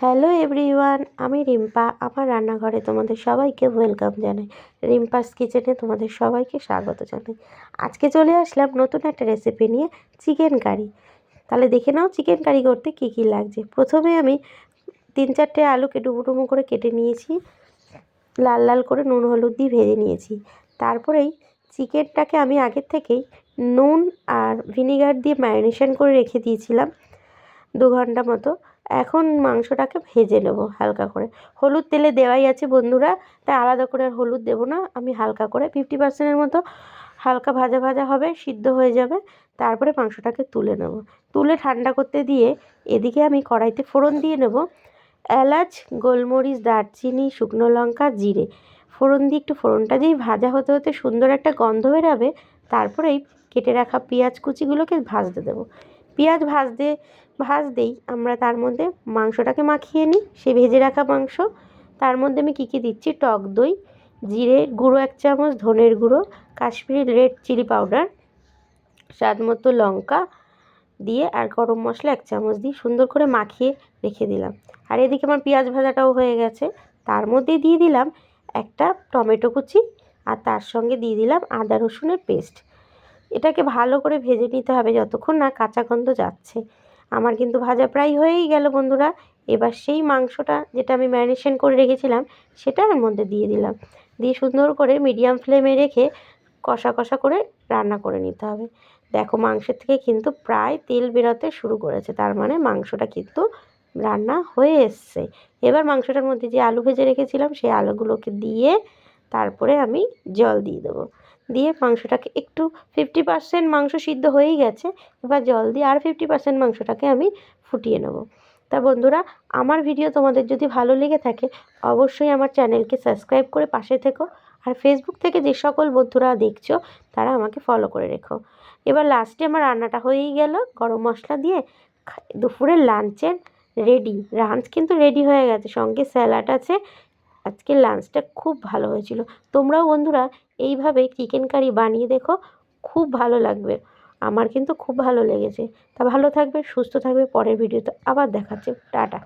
Hello everyone, আমি রিম্পা, আমার রান্নাঘরে তোমাদের সবাইকে ওয়েলকাম জানাই। রিম্পাস কিচেনে তোমাদের সবাইকে স্বাগত জানাই। আজকে চলে আসলাম নতুন একটা রেসিপি নিয়ে চিকেন কারি তাহলে দেখে নাও চিকেন কারি করতে কী কী লাগছে। প্রথমে আমি তিন চারটে আলুকে ডুমো ডুমো করে কেটে নিয়েছি। লাল লাল করে নুন হলুদ দিয়ে ভেজে নিয়েছি। তারপরেই চিকেনটাকে আমি আগের থেকেই নুন আর ভিনিগার দিয়ে ম্যারিনেশন করে রেখে দিয়েছিলাম। দু ঘণ্টা মতো। এখন মাংসটাকে ভেজে নেব হালকা করে। হলুদ তেলে দেওয়াই আছে বন্ধুরা, তাই আলাদা করে আর হলুদ দেবো না, আমি হালকা করে। ফিফটি পার্সেন্টের মতো হালকা ভাজা ভাজা হবে, সিদ্ধ হয়ে যাবে। তারপরে মাংসটাকে তুলে নেব। তুলে ঠান্ডা করতে দিয়ে এদিকে আমি কড়াইতে ফোড়ন দিয়ে নেব। এলাচ, গোলমরিচ, দারচিনি, শুকনো লঙ্কা, জিরে। ফোড়ন দিয়ে একটু ফোড়নটা যেই ভাজা হতে হতে সুন্দর একটা গন্ধ বেরাবে, তারপরেই কেটে রাখা পেঁয়াজ কুচিগুলোকে ভাজতে দেবো। পেঁয়াজ ভাজতে, ভাজতেই আমরা তার মধ্যে মাংসটাকে মাখিয়ে নিই। সে ভেজে রাখা মাংস। তার মধ্যে আমি কী কী দিচ্ছি? টক দই জিরের গুঁড়ো এক চামচ, ধনের গুঁড়ো, কাশ্মীরি রেড চিলি পাউডার, স্বাদ মতো লঙ্কা দিয়ে আর গরম মশলা এক চামচ দিয়ে সুন্দর করে মাখিয়ে রেখে দিলাম। আর এদিকে আমার পেঁয়াজ ভাজাটাও হয়ে গেছে। তার মধ্যে দিয়ে দিলাম একটা টমেটো কুচি আর তার সঙ্গে দিয়ে দিলাম আদা রসুনের পেস্ট। এটাকে ভালো করে ভেজে নিতে হবে যতক্ষণ না কাঁচা গন্ধ যাচ্ছে। আমার কিন্তু ভাজা প্রায় হয়েই গেল বন্ধুরা। এবার সেই মাংসটা যেটা আমি ম্যারিনেশন করে রেখেছিলাম, সেটা এর মধ্যে দিয়ে দিলাম। দিয়ে সুন্দর করে মিডিয়াম ফ্লেমে রেখে কষা কষা করে রান্না করে নিতে হবে। দেখো মাংসের থেকে কিন্তু প্রায় তেল বেরোতে শুরু করেছে, তার মানে মাংসটা কিন্তু রান্না হয়ে এসছে। এবার মাংসটার মধ্যে যে আলু ভেজে রেখেছিলাম, সেই আলুগুলোকে দিয়ে তারপরে আমি জল দিয়ে দেবো। দিয়ে মাংসটাকে একটু ফিফটি পার্সেন্ট মাংস সিদ্ধ হয়েই গেছে। এবার জল দিয়ে আর ফিফটি পার্সেন্ট মাংসটাকে আমি ফুটিয়ে নেব। তা বন্ধুরা, আমার ভিডিও তোমাদের যদি ভালো লেগে থাকে, অবশ্যই আমার চ্যানেলকে সাবস্ক্রাইব করে পাশে থেকো। আর ফেসবুক থেকে যে সকল বন্ধুরা দেখছ, তারা আমাকে ফলো করে রেখো। এবার লাস্টে আমার রান্নাটা হয়েই গেল। গরম মশলা দিয়ে দুপুরের লাঞ্চের রেডি লাঞ্চ কিন্তু রেডি হয়ে গেছে। সঙ্গে স্যালাড আছে আজকের লাঞ্চটা খুব ভালো হয়েছিল। তোমরাও বন্ধুরা এইভাবে চিকেন কারি বানিয়ে দেখো, খুব ভালো লাগবে। আমার কিন্তু খুব ভালো লেগেছে। তা ভালো থাকবে, সুস্থ থাকবে, পরের ভিডিওতে আবার দেখাচ্ছে। টাটা।